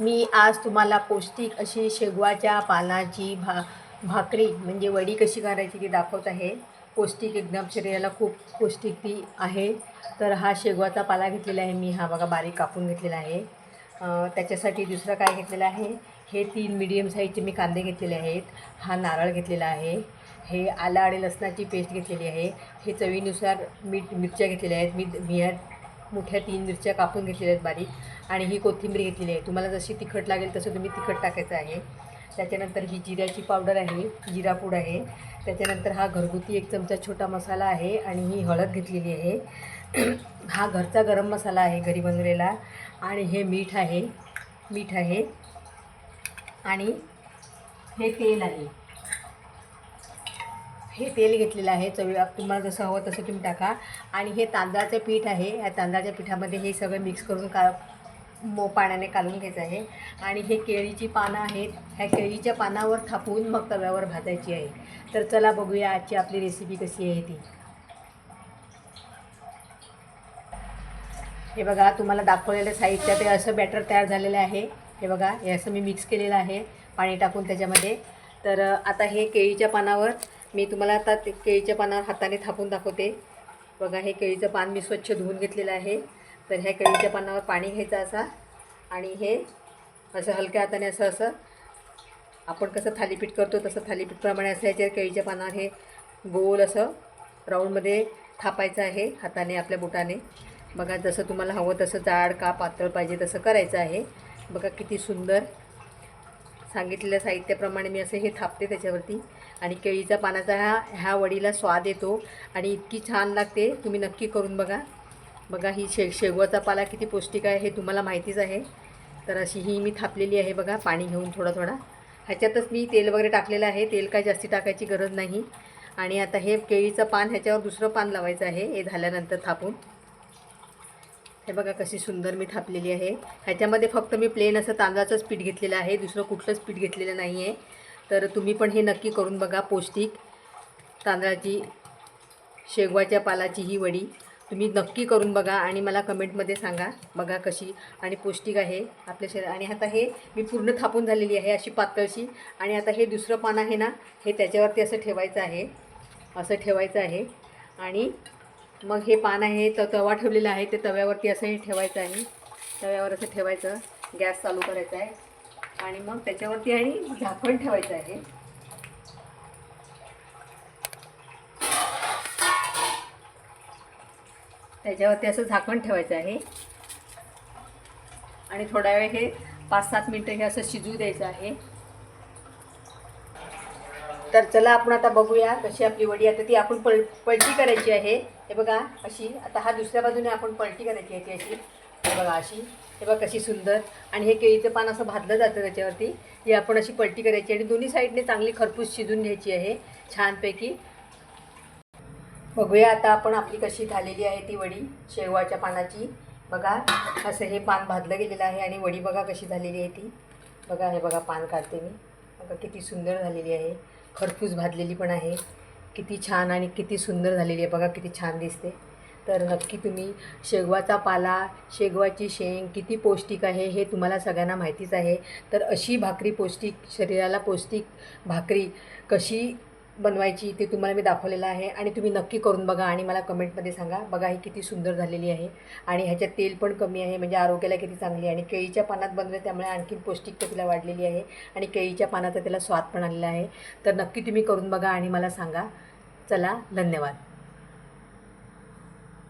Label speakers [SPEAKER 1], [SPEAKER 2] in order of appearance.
[SPEAKER 1] मी आज तुम्हाला पौष्टिक अशी शेगवाच्या पानाची भा भाकरी म्हणजे वडी कशी करायची ती दाखवत आहे. पौष्टिक एकदम शरीराला खूप पौष्टिक ती आहे. तर हा शेगवाचा पाला घेतलेला आहे मी. हा बघा बारीक कापून घेतलेला आहे. त्याच्यासाठी दुसरं काय घेतलेलं आहे? हे तीन मीडियम साईजचे मी कांदे घेतलेले आहेत. हा नारळ घेतलेला आहे. हे आलं आणि लसणाची पेस्ट घेतलेली आहे. हे चवीनुसार मीठ मिरच्या घेतलेल्या आहेत. मी मी मोठ्या तीन मिरच्या कापून घेतलेल्या आहेत बारीक. आणि ही कोथिंबीर घेतलेली आहे. तुम्हाला जशी तिखट लागेल तसं तुम्ही तिखट टाकायचं आहे. त्याच्यानंतर ही जिऱ्याची पावडर आहे. जिरा पूड आहे. त्याच्यानंतर हा घरगुती एक चमचा छोटा मसाला आहे आणि ही हळद घेतलेली आहे. हा घरचा गरम मसाला आहे घरी बनवलेला. आणि हे मीठ आहे. मीठ आहे. आणि हे तेल आहे. हे तेल घेतलेलं आहे चवी तुम्हाला जसं हवं तसं तुम्ही टाका. आणि हे तांदळाचं पीठ आहे या तांदळाच्या पिठामध्ये हे सगळं मिक्स करून का मो पाण्याने काढून घ्यायचं आहे. आणि हे केळीची पानं आहेत ह्या केळीच्या पानावर थापून मग तव्यावर भाजायची आहे. तर चला बघूया आजची आपली रेसिपी कशी आहे ती. हे बघा तुम्हाला दाखवलेलं साहित्य ते असं बॅटर तयार झालेलं आहे. हे बघा हे असं मी मिक्स केलेलं आहे पाणी टाकून त्याच्यामध्ये. तर आता हे केळीच्या पानावर मी तुम्हाला आता ते केळीच्या पानावर हाताने थापून दाखवते. बघा हे केळीचं पान मी स्वच्छ धुवून घेतलेलं आहे. तर ह्या केळीच्या पानावर पाणी घ्यायचं असा आणि हे असं हलक्या हाताने असं असं आपण कसं थालीपीठ करतो तसं थालीपीठप्रमाणे असं ह्याच्या केळीच्या पानावर हे गोल असं राऊंडमध्ये थापायचं आहे हाताने आपल्या बोटाने. बघा जसं तुम्हाला हवं तसं जाड का पातळ पाहिजे तसं करायचं आहे. बघा किती सुंदर सांगितलेल्या साहित्याप्रमाणे मी असे हे थापते त्याच्यावरती. आणि केळीच्या पानाचा हा ह्या वडीला स्वाद येतो आणि इतकी छान लागते. तुम्ही नक्की करून बघा. बघा ही शे शेगवाचा पाला किती पौष्टिक आहे हे तुम्हाला माहितीच आहे. तर अशी ही मी थापलेली आहे बघा पाणी घेऊन थोडा थोडा. ह्याच्यातच मी तेल वगैरे टाकलेलं आहे. तेल काय जास्ती टाकायची गरज नाही. आणि आता हे केळीचं पान ह्याच्यावर दुसरं पान लावायचं आहे. हे झाल्यानंतर थापून. हे बघा कशी सुंदर मी थापलेली आहे. ह्याच्यामध्ये फक्त मी प्लेन असं तांदळाचंच पीठ घेतलेलं आहे. दुसरं कुठलंच पीठ घेतलेलं नाही आहे तर तुम्ही पण हे नक्की करून बघा पौष्टिक तांदळाची शेगवाच्या पालाची ही वडी. तुम्ही नक्की करून बघा आणि मला कमेंटमध्ये सांगा बघा कशी आणि पौष्टिक आहे आपल्या शरीर आणि आता हे मी पूर्ण थापून झालेली आहे अशी पातळशी. आणि आता हे दुसरं पान आहे ना हे त्याच्यावरती असं ठेवायचं आहे. असं ठेवायचं आहे. आणि मग हे पान आहे तर तवा ठेवलेला आहे ते तव्यावरती असंही ठेवायचं आहे. तव्यावर असं ठेवायचं गॅस चालू करायचा आहे. आणि मग त्याच्यावरती आणि झाकण ठेवायचं आहे. त्याच्यावरती असं झाकण ठेवायचं आहे. आणि थोडा वेळ हे पाच सात मिनटं हे असं शिजू द्यायचं आहे. तर चला आपण आता बघूया कशी आपली वडी आता ती आपण पल पलटी करायची आहे. हे बघा अशी. आता हा दुसऱ्या बाजूने आपण पलटी करायची आहे ती अशी. हे बघा अशी. हे बघा कशी सुंदर. आणि हे केळीचं पान असं भाजलं जातं त्याच्यावरती. ही आपण अशी पलटी करायची आणि दोन्ही साईडने चांगली खरपूस शिजून घ्यायची आहे. छानपैकी. बघूया आता आपण आपली कशी झालेली आहे ती वडी शेवळाच्या पानाची. बघा असं हे पान भाजलं गेलेलं आहे. आणि वडी बघा कशी झालेली आहे ती. बघा हे बघा पान काढते मी. बघा किती सुंदर झालेली आहे. खरपूस भाजलेली पण आहे. किती छान आणि किती सुंदर झालेली आहे. बघा किती छान दिसते. तर नक्की तुम्ही शेगवाचा पाला शेगवाची शेंग किती पौष्टिक आहे हे तुम्हाला सगळ्यांना माहितीच आहे. तर अशी भाकरी पौष्टिक शरीराला पौष्टिक भाकरी कशी बनवायची ते तुम्हाला मी दाखवलेलं आहे आणि तुम्ही नक्की करून बघा आणि मला कमेंटमध्ये सांगा बघा ही किती सुंदर झालेली आहे आणि ह्याच्यात तेल पण कमी आहे म्हणजे आरोग्याला किती चांगली आहे आणि केळीच्या पानात बनले त्यामुळे आणखीन पौष्टिकता तिला वाढलेली आहे आणि केळीच्या पानाचा त्याला स्वाद पण आलेला आहे. तर नक्की तुम्ही करून बघा आणि मला सांगा. चला धन्यवाद.